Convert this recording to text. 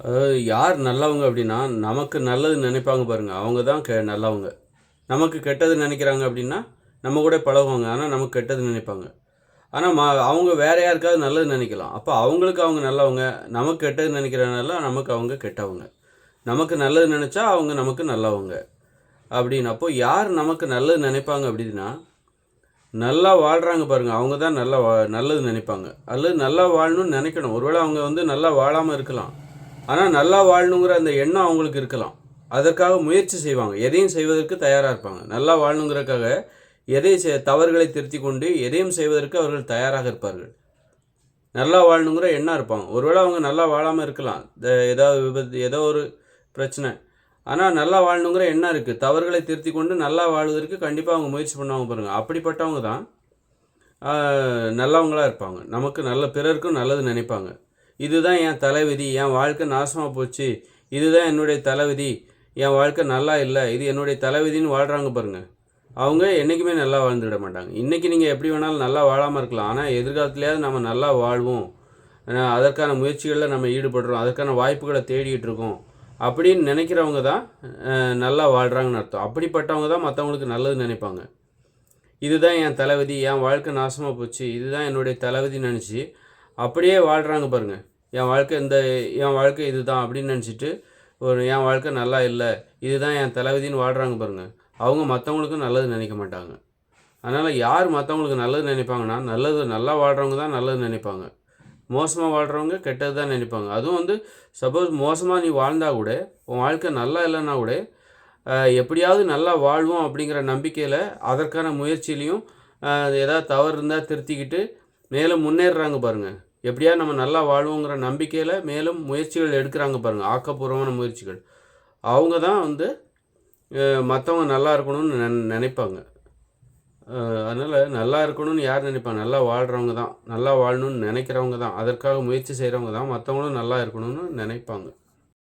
அதாவது யார் நல்லவங்க அப்படின்னா நமக்கு நல்லது நினைப்பாங்க பாருங்கள் அவங்க தான் கெ நல்லவங்க. நமக்கு கெட்டது நினைக்கிறாங்க அப்படின்னா நம்ம கூட பழகுவாங்க. ஆனால் நமக்கு கெட்டது நினைப்பாங்க. ஆனால் ம அவங்க வேற யாருக்காவது நல்லது நினைக்கலாம். அப்போ அவங்களுக்கு அவங்க நல்லவங்க நமக்கு கெட்டது நினைக்கிறனால நமக்கு அவங்க கெட்டவங்க. நமக்கு நல்லது நினச்சா அவங்க நமக்கு நல்லவங்க. அப்படின்னு அப்போ யார் நமக்கு நல்லது நினைப்பாங்க அப்படின்னா நல்லா வாழ்கிறாங்க பாருங்க. அவங்க தான் நல்லா வா நல்லது நினைப்பாங்க. அல்லது நல்லா வாழணும்னு நினைக்கணும். ஒருவேளை அவங்க வந்து நல்லா வாழாமல் இருக்கலாம். ஆனால் நல்லா வாழணுங்கிற அந்த எண்ணம் அவங்களுக்கு இருக்கலாம். அதற்காக முயற்சி செய்வாங்க. எதையும் செய்வதற்கு தயாராக இருப்பாங்க. நல்லா வாழணுங்கிறக்காக எதை தவறுகளை திருத்தி கொண்டு எதையும் செய்வதற்கு அவர்கள் தயாராக இருப்பார்கள். நல்லா வாழணுங்கிற எண்ணம் இருப்பாங்க. ஒருவேளை அவங்க நல்லா வாழாமல் இருக்கலாம். இந்த ஏதாவது விபத்து ஏதோ ஒரு பிரச்சனை. ஆனால் நல்லா வாழணுங்கிற எண்ணம் இருக்குது தவறுகளை திருத்தி கொண்டு நல்லா வாழ்வதற்கு கண்டிப்பாக அவங்க முயற்சி பண்ணுவாங்க பாருங்கள் அப்படிப்பட்டவங்க தான் நல்லவங்களாக நல்லவங்களா இருப்பாங்க. நமக்கு நல்ல பிறருக்கும் நல்லது நினைப்பாங்க. இதுதான் என் தலைவிதி என் வாழ்க்கை நாசமாக போச்சு. இதுதான் என்னுடைய தலைவிதி. என் வாழ்க்கை நல்லா இல்லை. இது என்னுடைய தலைவிதின்னு வாழ்கிறாங்க பாருங்கள் அவங்க என்றைக்குமே நல்லா வாழ்ந்துவிட மாட்டாங்க. இன்றைக்கி நீங்கள் எப்படி வேணாலும் நல்லா வாழாமல் இருக்கலாம். ஆனால் எதிர்காலத்துலேயாவது நம்ம நல்லா வாழ்வோம். அதற்கான முயற்சிகளில் நம்ம ஈடுபடுறோம். அதற்கான வாய்ப்புகளை தேடிகிட்டு இருக்கோம். அப்படின்னு நினைக்கிறவங்க தான் நல்லா வாழ்கிறாங்கன்னு அர்த்தம். அப்படிப்பட்டவங்க தான் மற்றவங்களுக்கு நல்லது நினைப்பாங்க. இதுதான் என் தலைவிதி. என் வாழ்க்கை நாசமாக போச்சு. இதுதான் என்னுடைய தலைவிதி நினச்சி அப்படியே வாழ்கிறாங்க பாருங்கள் என் வாழ்க்கை இந்த என் வாழ்க்கை இதுதான் அப்படின்னு நினச்சிட்டு ஒரு என் வாழ்க்கை நல்லா இல்லை இதுதான் என் தலைவிதின்னு வாழ்கிறாங்க பாருங்கள் அவங்க மற்றவங்களுக்கும் நல்லது நினைக்க மாட்டாங்க. அதனால் யார் மற்றவங்களுக்கு நல்லது நினைப்பாங்கன்னா நல்லது நல்லா வாழ்கிறவங்க தான் நல்லது நினைப்பாங்க. மோசமாக வாழ்கிறவங்க கெட்டது தான் நினைப்பாங்க. அதுவும் வந்து சப்போஸ் மோசமாக நீ வாழ்ந்தால் கூட உன் வாழ்க்கை நல்லா இல்லைன்னா கூட எப்படியாவது நல்லா வாழ்வோம் அப்படிங்கிற நம்பிக்கையில் அதற்கான முயற்சியிலையும் எதாவது ஏதாவது தவறு இருந்தால் திருத்திக்கிட்டு மேலே முன்னேறுறாங்க பாருங்கள் எப்படியா நம்ம நல்லா வாழ்வோங்கிற நம்பிக்கையில் மேலும் முயற்சிகள் எடுக்கிறாங்க பாருங்கள் ஆக்கப்பூர்வமான முயற்சிகள். அவங்க தான் வந்து மற்றவங்க நல்லா இருக்கணும்னு நினை நினைப்பாங்க. அதனால் நல்லா இருக்கணும்னு யார் நினைப்பாங்க? நல்லா வாழ்கிறவங்க தான். நல்லா வாழணும்னு நினைக்கிறவங்க தான். அதற்காக முயற்சி செய்கிறவங்க தான். மற்றவங்களும் நல்லா இருக்கணும்னு நினைப்பாங்க.